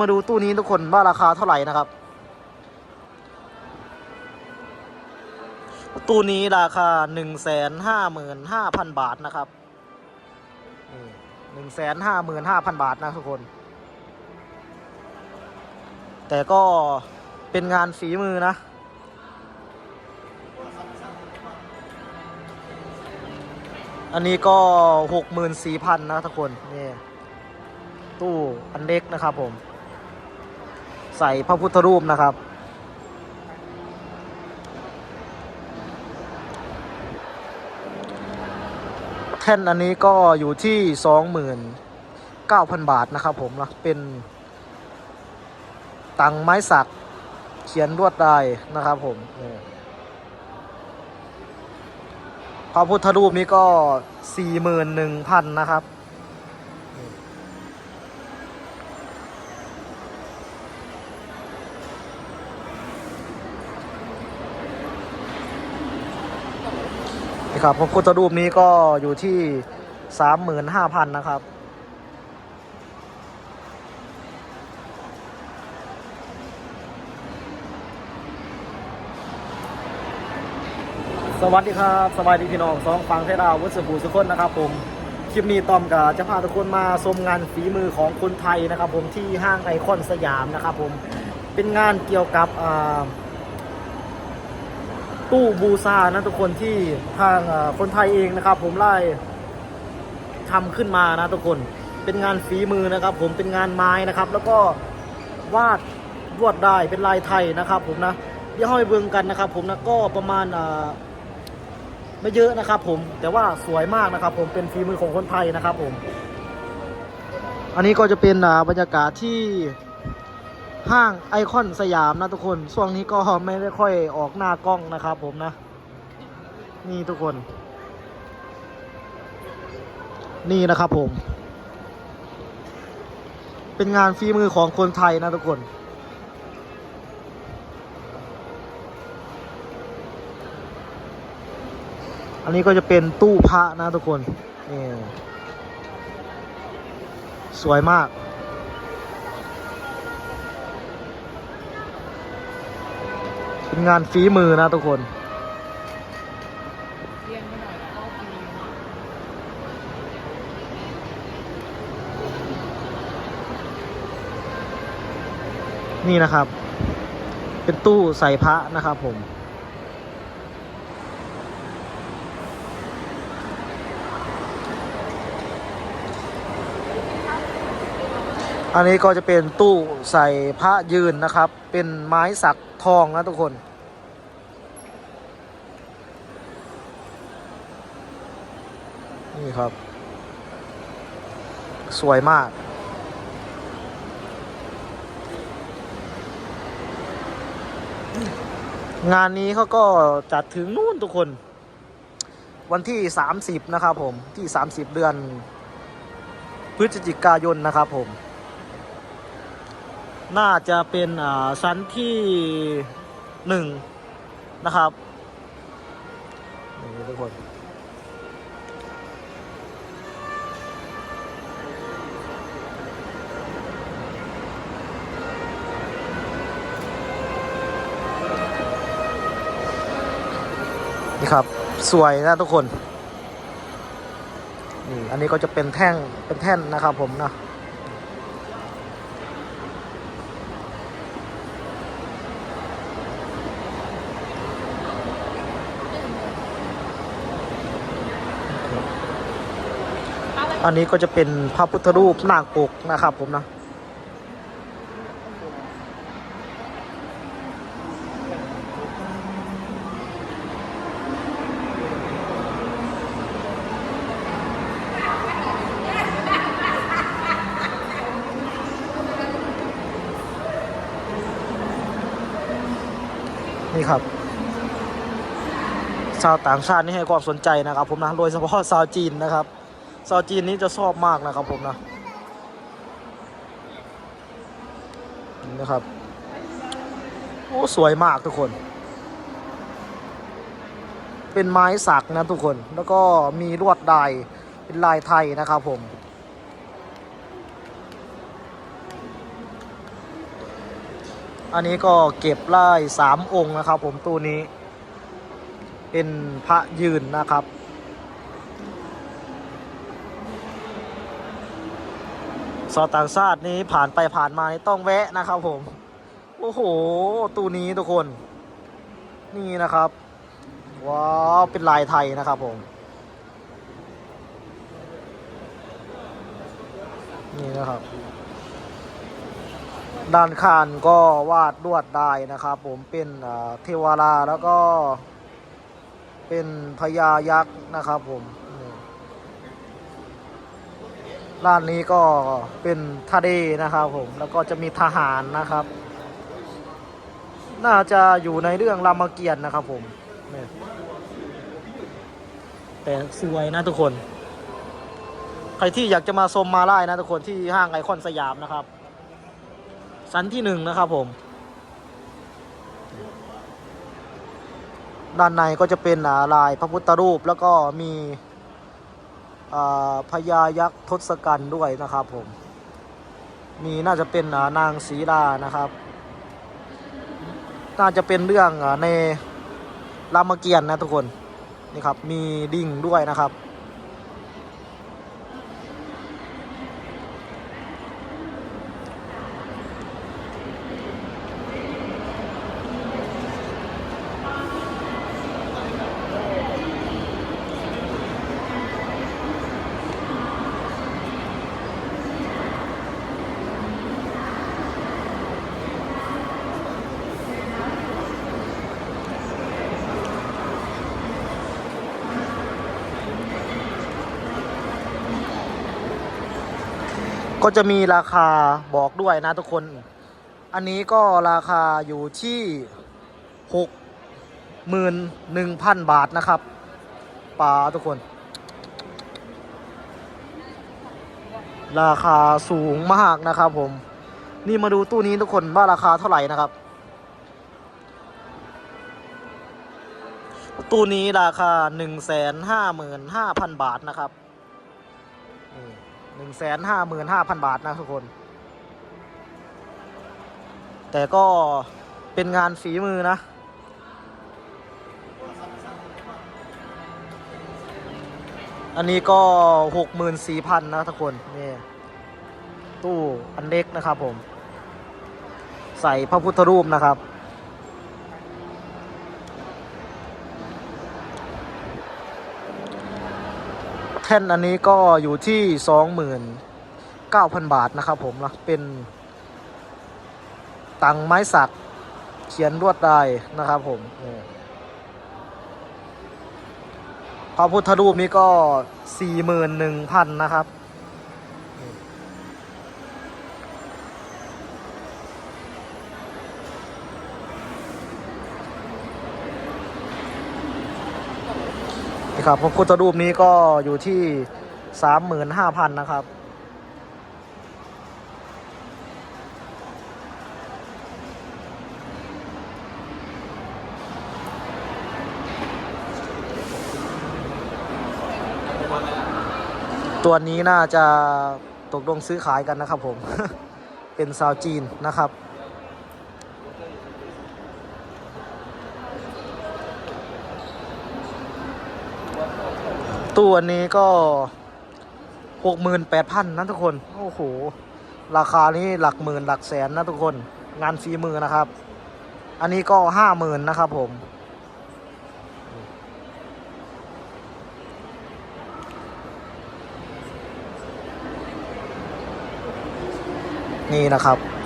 มาดูตู้นี้ทุกคนว่าราคาเท่าไหร่นะครับ ตู้นี้ราคาหนึ่งแสนห้าหมื่นห้าพันบาทนะครับหนึ่งแสนห้าหมื่นห้าพันบาทนะทุกคน แต่ก็เป็นงานฝีมือนะอันนี้ก็หกหมื่นสี่พันนะทุกคน นี่ ตู้อันเล็กนะครับผม ใส่พระพุทธรูปนะครับ แท่นอันนี้ก็อยู่ที่สองหมื่นเก้าพันบาทนะครับผมนะเป็นตังไม้สักเขียนลวดลายนะครับผมพระพุทธรูปนี้ก็สี่หมื่นหนึ่งพันนะครับ นี่ครับพระพุทธรูปนี้ก็อยู่ที่สามหมื่นห้าพันนะครับ สวัสดีครับสวัสดีพี่น้องสองฟังเทดาววัสบูสุขคนนะครับผม คลิปนี้ตอมกับจะพาทุกคนมาชมงานฝีมือของคนไทยนะครับผมที่ห้างไอคอนสยามนะครับผม เป็นงานเกี่ยวกับอ่า ตู้บูซานะทุกคนที่ทางคนไทยเองนะครับ ผมไล่ทำขึ้นมานะทุกคนเป็นงานฝีมือนะครับ ผมเป็นงานไม้นะครับ แล้วก็วาดลวดได้เป็นลายไทยนะครับ ผมนะเดี๋ยวห้อยเบิ่งกันนะครับ ผมนะก็ประมาณอ่าไม่เยอะนะครับผมแต่ว่าสวยมากนะครับ ผมเป็นฝีมือของคนไทยนะครับ ผม อันนี้ก็จะเป็นบรรยากาศที่ ห้างไอคอนสยามนะทุกคนช่วงนี้ก็ไม่ได้ค่อยออกหน้ากล้องนะครับผมนะ นี่ทุกคน นี่นะครับผม เป็นงานฝีมือของคนไทยนะทุกคนอันนี้ก็จะเป็นตู้พระนะทุกคนนี่สวยมาก งานฝีมือนะทุกคนนี่นะครับ เป็นตู้ใส่พระนะครับผม อันนี้ก็จะเป็นตู้ใส่พระยืนนะครับ เป็นไม้สักทองนะทุกคน นี่ครับ สวยมาก งานนี้เขาก็จัดถึงนู่นทุกคน วันที่ 30 นะครับผม ที่ 30 เดือน พฤศจิกายนนะครับผม น่าจะเป็นอ่าชั้นที่หนึ่งนะครับนี่ทุกคน ครับ สวยนะทุกคนนี่อันนี้ก็จะเป็นแท่งเป็นแท่นนะครับผมนะอันนี้ก็จะเป็นพระพุทธรูปนาคปกนะครับผมนะ ครับ ชาวต่างชาตินี่ให้ความสนใจนะครับ ผมนะโดยเฉพาะชาวจีนนะครับชาวจีนนี้จะชอบมากนะครับผมนะนี่นะครับโอ้สวยมากทุกคน เป็นไม้สักนะทุกคนแล้วก็มีลวดลายเป็นลายไทยนะครับผม อันนี้ก็เก็บไล่สามองค์นะครับ ผมตู้นี้ เป็นพระยืนนะครับ สอต่างชาตินี้ผ่านไปผ่านมานี่ต้องแวะนะครับผม โอ้โห ตู้นี้ทุกคน นี่นะครับ ว้าว เป็นลายไทยนะครับผมนี่นะครับ ด้านข้างก็วาดลวดได้นะครับ ผมเป็นเทวราแล้วก็ เป็นพญายักษ์นะครับผมด้านนี้ก็เป็นทะเลนะครับผมแล้วก็จะมีทหารนะครับ น่าจะอยู่ในเรื่องรามเกียรตินะครับผมแต่สวยนะทุกคน ใครที่อยากจะมาชมมาไล่นะทุกคนที่ห้างไอคอนสยามนะครับ สันที่หนึ่งนะครับผม ด้านในก็จะเป็นลายพระพุทธรูปแล้วก็มีพญายักษ์ทศกัณฐ์ด้วยนะครับผม มีน่าจะเป็นนางศรีลานะครับ น่าจะเป็นเรื่องในรามเกียรตินะทุกคน นี่ครับ มีดิ่งด้วยนะครับ ก็จะมีราคาบอกด้วยนะทุกคน อันนี้ก็ราคาอยู่ที่หกหมื่นหนึ่งพันบาทนะครับปลาทุกคน ราคาสูงมากนะครับผม นี่มาดูตู้นี้ทุกคนว่าราคาเท่าไหร่นะครับ ตู้นี้ราคาหนึ่งแสนห้าหมื่นห้าพันบาทนะครับ หนึ่งแสนห้าหมื่นห้าพันบาทนะทุกคน แต่ก็เป็นงานฝีมือนะ อันนี้ก็หกหมื่นสี่พันนะทุกคนนี่ตู้อันเล็กนะครับผม ใส่พระพุทธรูปนะครับ แท่นอันนี้ก็อยู่ที่สองหมื่นเก้าพันบาทนะครับผมนะเป็นตังไม้สักเขียนลวดลายนะครับผมพระพุทธรูปนี้ก็สี่หมื่นหนึ่งพันนะครับ นี่ครับพระพุทธรูปนี้ก็อยู่ที่สามหมื่นห้าพันนะครับ ตัวนี้น่าจะตกลงซื้อขายกันนะครับผม เป็นซาวจีนนะครับ ตัวนี้ก็หกหมื่นแปดพันนะทุกคน โอ้โห ราคานี้หลักหมื่นหลักแสนนะทุกคน งานฝีมือนะครับ อันนี้ก็ห้าหมื่นนะครับผม นี่นะครับ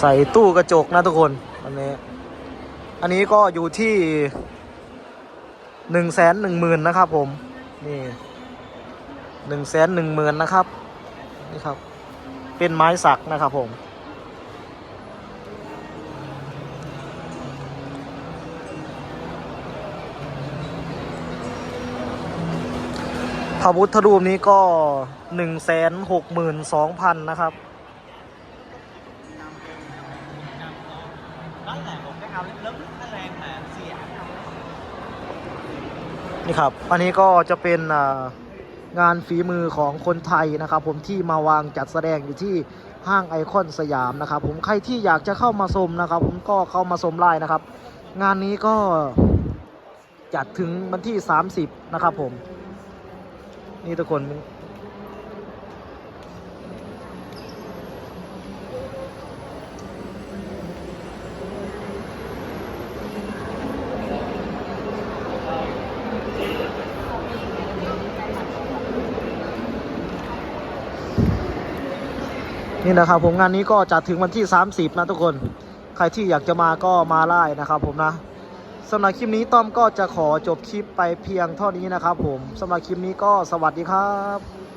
ใส่ตู้กระจกนะทุกคนอันนี้ อันนี้ก็อยู่ที่หนึ่งแสนหนึ่งหมื่นนะครับ ผม นี่หนึ่งแสนหนึ่งหมื่นนะครับ นี่ครับ เป็นไม้สักนะครับผม พระพุทธรูปนี้ก็หนึ่งแสนหกหมื่นสองพันนะครับ đó là một cái ao lớn lớn Thái Lan mà xì ả ao นี่ครับ อันนี้ก็จะเป็นอ่างานฝีมือของคนไทยนะครับ ผมที่มาวางจัดแสดงอยู่ที่ห้างไอคอนสยามนะครับ ผมใครที่อยากจะเข้ามาชมนะครับ ผมก็เข้ามาชมไลน์นะครับ งานนี้ก็จัดถึงวันที่ 30 นะครับผม นี่ทุกคน นี่นะครับผมงานนี้ก็จัดถึงวันที่ 30 นะทุกคน ใครที่อยากจะมาก็มาไล่นะครับผมนะสำหรับคลิปนี้ต้อมก็จะขอจบคลิปไปเพียงเท่านี้นะครับผมสำหรับคลิปนี้ก็สวัสดีครับ